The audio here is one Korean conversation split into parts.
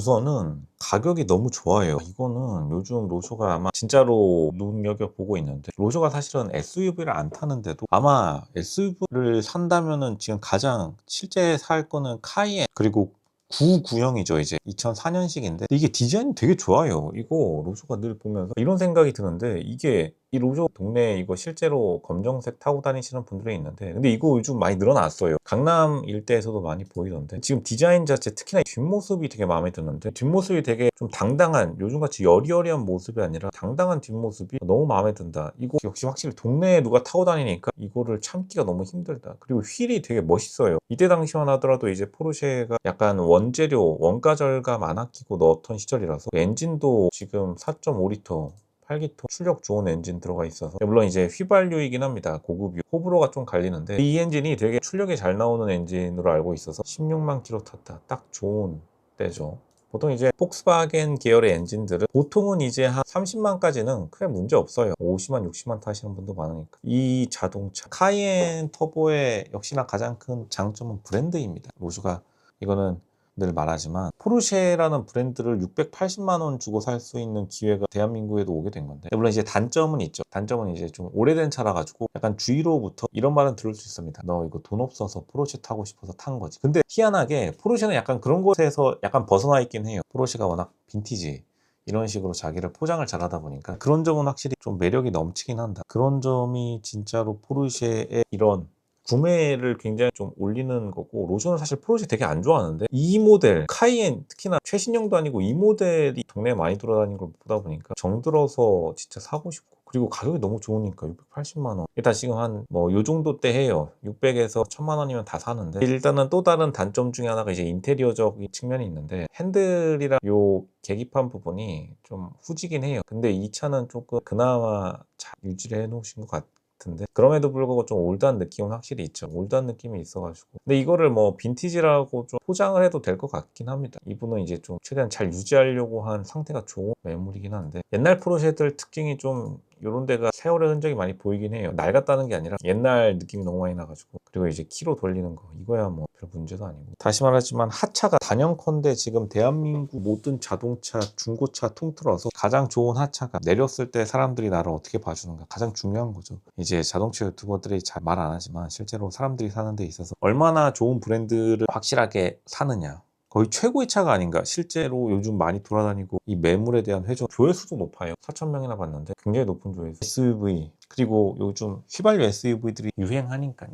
우선은 가격이 너무 좋아요. 이거는 요즘 로쇼가 아마 진짜로 눈여겨보고 있는데 로쇼가 사실은 SUV를 안 타는데도 아마 SUV를 산다면은 지금 가장 실제 살 거는 카이엔 그리고 99형이죠 이제. 2004년식인데 이게 디자인이 되게 좋아요. 이거 로쇼가 늘 보면서. 이런 생각이 드는데 이게 이 로쇼 동네에 이거 실제로 검정색 타고 다니시는 분들이 있는데 근데 이거 요즘 많이 늘어났어요. 강남 일대에서도 많이 보이던데 지금 디자인 자체 특히나 뒷모습이 되게 마음에 드는데 뒷모습이 되게 좀 당당한 요즘같이 여리여리한 모습이 아니라 당당한 뒷모습이 너무 마음에 든다. 이거 역시 확실히 동네에 누가 타고 다니니까 이거를 참기가 너무 힘들다. 그리고 휠이 되게 멋있어요. 이때 당시만 하더라도 이제 포르쉐가 약간 원 재료 원가 절감 안 아끼고 넣었던 시절이라서 엔진도 지금 4.5리터 8기통 출력 좋은 엔진 들어가 있어서 물론 이제 휘발유이긴 합니다. 고급유. 호불호가 좀 갈리는데 이 엔진이 되게 출력이 잘 나오는 엔진으로 알고 있어서 16만 킬로 탔다 딱 좋은 때죠. 보통 이제 폭스바겐 계열의 엔진들은 보통은 이제 한 30만까지는 크게 문제 없어요. 50만 60만 타시는 분도 많으니까. 이 자동차 카이엔 터보의 역시나 가장 큰 장점은 브랜드입니다. 로즈가 이거는 늘 말하지만 포르쉐라는 브랜드를 680만 원 주고 살 수 있는 기회가 대한민국에도 오게 된 건데 물론 이제 단점은 있죠. 단점은 이제 좀 오래된 차라 가지고 약간 주위로부터 이런 말은 들을 수 있습니다 너 이거 돈 없어서 포르쉐 타고 싶어서 탄 거지. 근데 희한하게 포르쉐는 약간 그런 곳에서 약간 벗어나 있긴 해요. 포르쉐가 워낙 빈티지 이런 식으로 자기를 포장을 잘하다 보니까 그런 점은 확실히 좀 매력이 넘치긴 한다. 그런 점이 진짜로 포르쉐의 이런 구매를 굉장히 좀 올리는 거고 로션은 사실 포르쉐 되게 안 좋아하는데 이 모델 카이엔 특히나 최신형도 아니고 이 모델이 동네에 많이 돌아다니는 걸 보다 보니까 정들어서 진짜 사고 싶고 그리고 가격이 너무 좋으니까 680만 원. 일단 지금 한 뭐 요 정도 때 해요. 600에서 1000만 원이면 다 사는데. 일단은 또 다른 단점 중에 하나가 이제 인테리어적인 측면이 있는데 핸들이랑 요 계기판 부분이 좀 후지긴 해요. 근데 이 차는 조금 그나마 잘 유지를 해 놓으신 것 같아요 같은데? 그럼에도 불구하고 좀 올드한 느낌은 확실히 있죠. 올드한 느낌이 있어가지고. 근데 이거를 뭐 빈티지라고 좀 포장을 해도 될 것 같긴 합니다. 이분은 이제 좀 최대한 잘 유지하려고 한 상태가 좋은 매물이긴 한데. 옛날 프로쉐들 특징이 좀 이런 데가 세월의 흔적이 많이 보이긴 해요. 낡았다는 게 아니라 옛날 느낌이 너무 많이 나가지고. 그리고 이제 키로 돌리는 거. 이거야 뭐 별 문제도 아니고. 다시 말하지만 하차가 단연컨대 지금 대한민국 모든 자동차 중고차 통틀어서 가장 좋은 하차가 내렸을 때 사람들이 나를 어떻게 봐주는가 가장 중요한 거죠. 이제 자동차 유튜버들이 잘 말 안 하지만 실제로 사람들이 사는 데 있어서 얼마나 좋은 브랜드를 확실하게 사느냐 거의 최고의 차가 아닌가. 실제로 요즘 많이 돌아다니고 이 매물에 대한 회전 조회수도 높아요. 4천명이나 봤는데 굉장히 높은 조회수. SUV 그리고 요즘 휘발유 SUV들이 유행하니까요.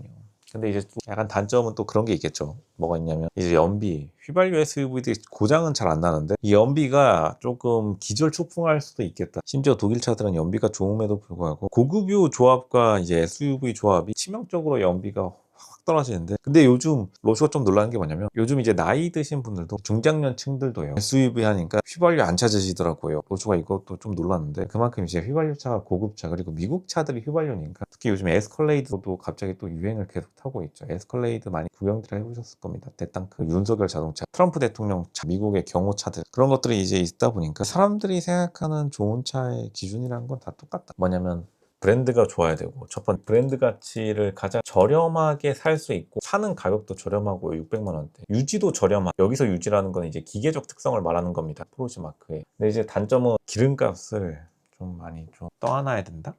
근데 이제 또 약간 단점은 또 그런 게 있겠죠. 뭐가 있냐면 이제 연비 휘발유 SUV들이 고장은 잘 안 나는데 이 연비가 조금 기절초풍할 수도 있겠다. 심지어 독일 차들은 연비가 좋음에도 불구하고 고급유 조합과 이제 SUV 조합이 치명적으로 연비가 확 떨어지는데. 근데 요즘 로스가 좀 놀라는 게 뭐냐면 요즘 이제 나이 드신 분들도 중장년층들도요. SUV 하니까 휘발유 안 찾으시더라고요. 로스가 이것도 좀 놀랐는데 그만큼 이제 휘발유 차가 고급차 그리고 미국 차들이 휘발유니까 특히 요즘 에스컬레이드도 갑자기 또 유행을 계속 타고 있죠. 에스컬레이드 많이 구경들 해보셨을 겁니다. 대땅크 윤석열 자동차 트럼프 대통령 차 미국의 경호차들. 그런 것들이 이제 있다 보니까 사람들이 생각하는 좋은 차의 기준이라는 건다 똑같다. 뭐냐면 브랜드가 좋아야 되고 첫 번째 브랜드 가치를 가장 저렴하게 살 수 있고 사는 가격도 저렴하고 600만 원대. 유지도 저렴한 여기서 유지라는 건 이제 기계적 특성을 말하는 겁니다. 포르쉐 마크에 근데 이제 단점은 기름값을 좀 많이 좀 떠안아야 된다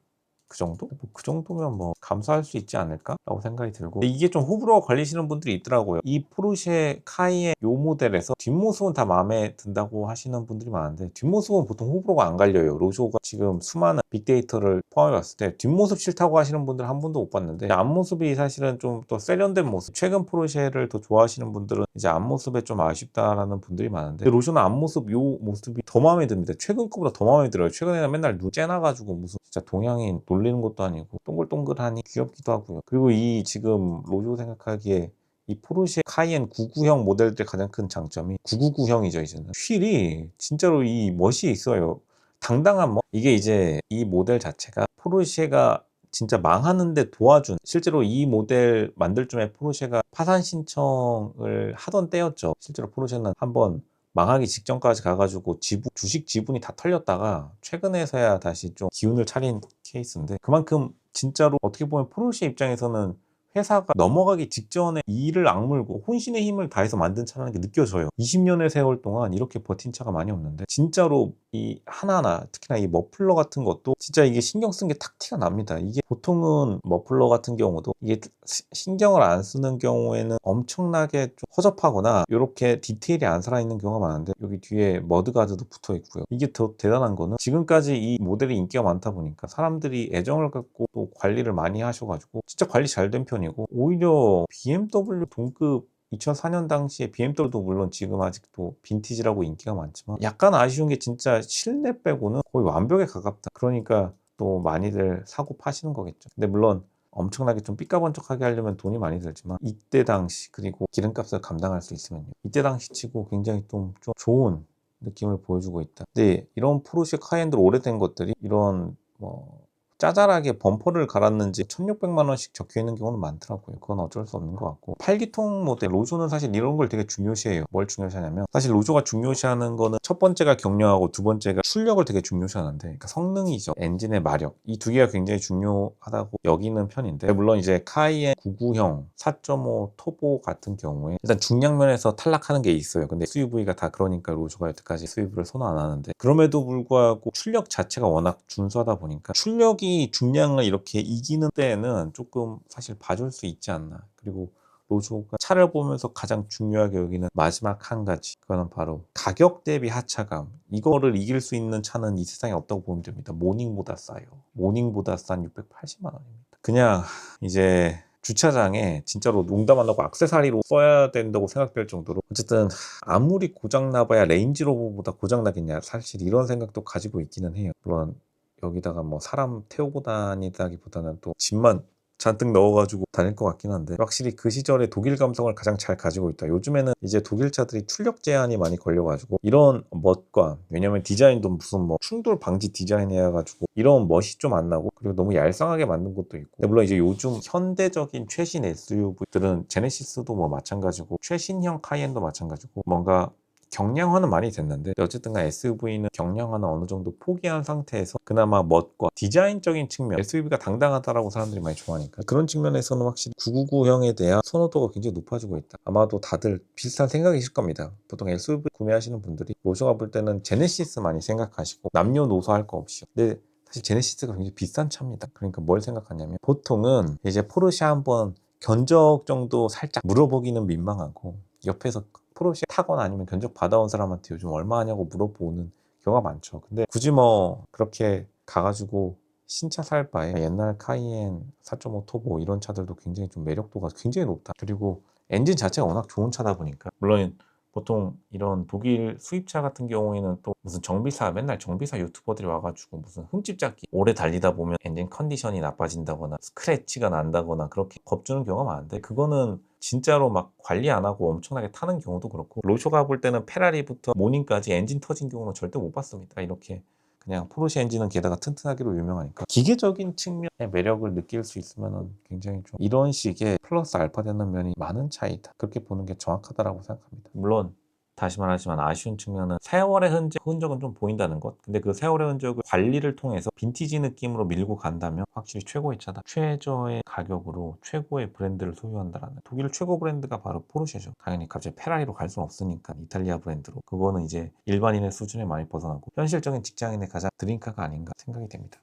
그 정도? 뭐 그 정도면 뭐 감수할 수 있지 않을까? 라고 생각이 들고. 이게 좀 호불호가 걸리시는 분들이 있더라고요. 이 포르쉐 카이의 요 모델에서 뒷모습은 다 마음에 든다고 하시는 분들이 많은데 뒷모습은 보통 호불호가 안 갈려요. 로쇼가 지금 수많은 빅데이터를 포함해 봤을 때 뒷모습 싫다고 하시는 분들 한 분도 못 봤는데 앞모습이 사실은 좀 더 세련된 모습. 최근 포르쉐를 더 좋아하시는 분들은 이제 앞모습에 좀 아쉽다라는 분들이 많은데 로쇼는 앞모습 요 모습이 더 마음에 듭니다. 최근 거보다 더 마음에 들어요. 최근에는 맨날 눈 째나가지고 무슨 진짜 동양인 놀리는 것도 아니고 동글동글하니 귀엽기도 하고요. 그리고 이 지금 로쇼 생각하기에 이 포르쉐 카이엔 99형 모델들의 가장 큰 장점이 999형이죠 이제는. 휠이 진짜로 이 멋이 있어요. 당당한 멋 이게 이제 이 모델 자체가 포르쉐가 진짜 망하는데 도와준 실제로 이 모델 만들 쯤에 포르쉐가 파산 신청을 하던 때였죠. 실제로 포르쉐는 한번 망하기 직전까지 가가지고 지분, 주식 지분이 다 털렸다가 최근에서야 다시 좀 기운을 차린 케이스인데 그만큼 진짜로 어떻게 보면 포르쉐 입장에서는 회사가 넘어가기 직전에 이를 악물고 혼신의 힘을 다해서 만든 차라는 게 느껴져요. 20년의 세월 동안 이렇게 버틴 차가 많이 없는데 진짜로 이 하나하나 특히나 이 머플러 같은 것도 진짜 이게 신경 쓴 게 탁 티가 납니다. 이게 보통은 머플러 같은 경우도 이게 시- 신경을 안 쓰는 경우에는 엄청나게 좀 허접하거나 이렇게 디테일이 안 살아있는 경우가 많은데 여기 뒤에 머드가드도 붙어 있고요. 이게 더 대단한 거는 지금까지 이 모델이 인기가 많다 보니까 사람들이 애정을 갖고 또 관리를 많이 하셔가지고 진짜 관리 잘 된 편이 고 오히려 BMW 동급 2004년 당시에 BMW도 물론 지금 아직도 빈티지라고 인기가 많지만 약간 아쉬운 게 진짜 실내 빼고는 거의 완벽에 가깝다. 그러니까 또 많이들 사고 파시는 거겠죠. 근데 물론 엄청나게 좀 삐까번쩍하게 하려면 돈이 많이 들지만 이때 당시 그리고 기름값을 감당할 수 있으면요. 이때 당시 치고 굉장히 좀, 좀 좋은 느낌을 보여주고 있다. 근데 이런 포르쉐 카엔들 오래된 것들이 이런 뭐 짜잘하게 범퍼를 갈았는지 1600만 원씩 적혀 있는 경우는 많더라고요. 그건 어쩔 수 없는 것 같고 8기통 모델 로조는 사실 이런 걸 되게 중요시해요. 뭘 중요시하냐면 사실 로조가 중요시하는 거는 첫 번째가 경량하고 두 번째가 출력을 되게 중요시하는데 그러니까 성능이죠. 엔진의 마력 이 두 개가 굉장히 중요하다고 여기는 편인데 물론 이제 카이엔 99형 4.5 토보 같은 경우에 일단 중량 면에서 탈락하는 게 있어요. 근데 SUV가 다 그러니까 로조가 여태까지 SUV를 선호 안 하는데 그럼에도 불구하고 출력 자체가 워낙 준수하다 보니까 출력이 중량을 이렇게 이기는 때에는 조금 사실 봐줄 수 있지 않나. 그리고 로조가 차를 보면서 가장 중요하게 여기는 마지막 한 가지. 그거는 바로 가격 대비 하차감. 이거를 이길 수 있는 차는 이 세상에 없다고 보면 됩니다. 모닝보다 싸요. 모닝보다 싼 680만 원입니다. 그냥 이제 주차장에 진짜로 농담 안 하고 악세사리로 써야 된다고 생각될 정도로 어쨌든 아무리 고장나봐야 레인지로버보다 고장나겠냐 사실 이런 생각도 가지고 있기는 해요 물론 여기다가 뭐 사람 태우고 다니다기보다는 또 짐만 잔뜩 넣어가지고 다닐 것 같긴 한데 확실히 그 시절의 독일 감성을 가장 잘 가지고 있다. 요즘에는 이제 독일 차들이 출력 제한이 많이 걸려가지고 이런 멋과 왜냐면 디자인도 무슨 뭐 충돌 방지 디자인이어가지고 이런 멋이 좀 안 나고 그리고 너무 얄쌍하게 만든 것도 있고 물론 이제 요즘 현대적인 최신 SUV들은 제네시스도 뭐 마찬가지고 최신형 카이엔도 마찬가지고 뭔가 경량화는 많이 됐는데 어쨌든 간 SUV는 경량화는 어느 정도 포기한 상태에서 그나마 멋과 디자인적인 측면 SUV가 당당하다라고 사람들이 많이 좋아하니까 그런 측면에서는 확실히 999형에 대한 선호도가 굉장히 높아지고 있다. 아마도 다들 비슷한 생각이실 겁니다. 보통 SUV 구매하시는 분들이 로저가 볼 때는 제네시스 많이 생각하시고 남녀노소 할 거 없이요 근데 사실 제네시스가 굉장히 비싼 차입니다. 그러니까 뭘 생각하냐면 보통은 이제 포르쉐 한번 견적 정도 살짝 물어보기는 민망하고 옆에서 포르쉐 타거나 아니면 견적 받아온 사람한테 요즘 얼마 하냐고 물어보는 경우가 많죠. 근데 굳이 뭐 그렇게 가가지고 신차 살 바에 옛날 카이엔 4.5 토보 이런 차들도 굉장히 좀 매력도가 굉장히 높다. 그리고 엔진 자체가 워낙 좋은 차다 보니까 물론 보통 이런 독일 수입차 같은 경우에는 또 무슨 정비사 맨날 정비사 유튜버들이 와가지고 무슨 흠집 잡기 오래 달리다 보면 엔진 컨디션이 나빠진다거나 스크래치가 난다거나 그렇게 겁주는 경우가 많은데 그거는 진짜로 막 관리 안 하고 엄청나게 타는 경우도 그렇고 로쇼가 볼 때는 페라리부터 모닝까지 엔진 터진 경우는 절대 못 봤습니다. 이렇게 그냥 포르쉐 엔진은 게다가 튼튼하기로 유명하니까 기계적인 측면의 매력을 느낄 수 있으면 굉장히 좀 이런 식의 플러스 알파 되는 면이 많은 차이다. 그렇게 보는 게 정확하다라고 생각합니다. 물론 다시 말하지만 아쉬운 측면은 세월의 흔적, 흔적은 좀 보인다는 것. 근데 그 세월의 흔적을 관리를 통해서 빈티지 느낌으로 밀고 간다면 확실히 최고의 차다. 최저의 가격으로 최고의 브랜드를 소유한다라는. 독일 최고 브랜드가 바로 포르쉐죠. 당연히 갑자기 페라리로 갈 수는 없으니까 이탈리아 브랜드로. 그거는 이제 일반인의 수준에 많이 벗어나고 현실적인 직장인의 가장 드림카가 아닌가 생각이 됩니다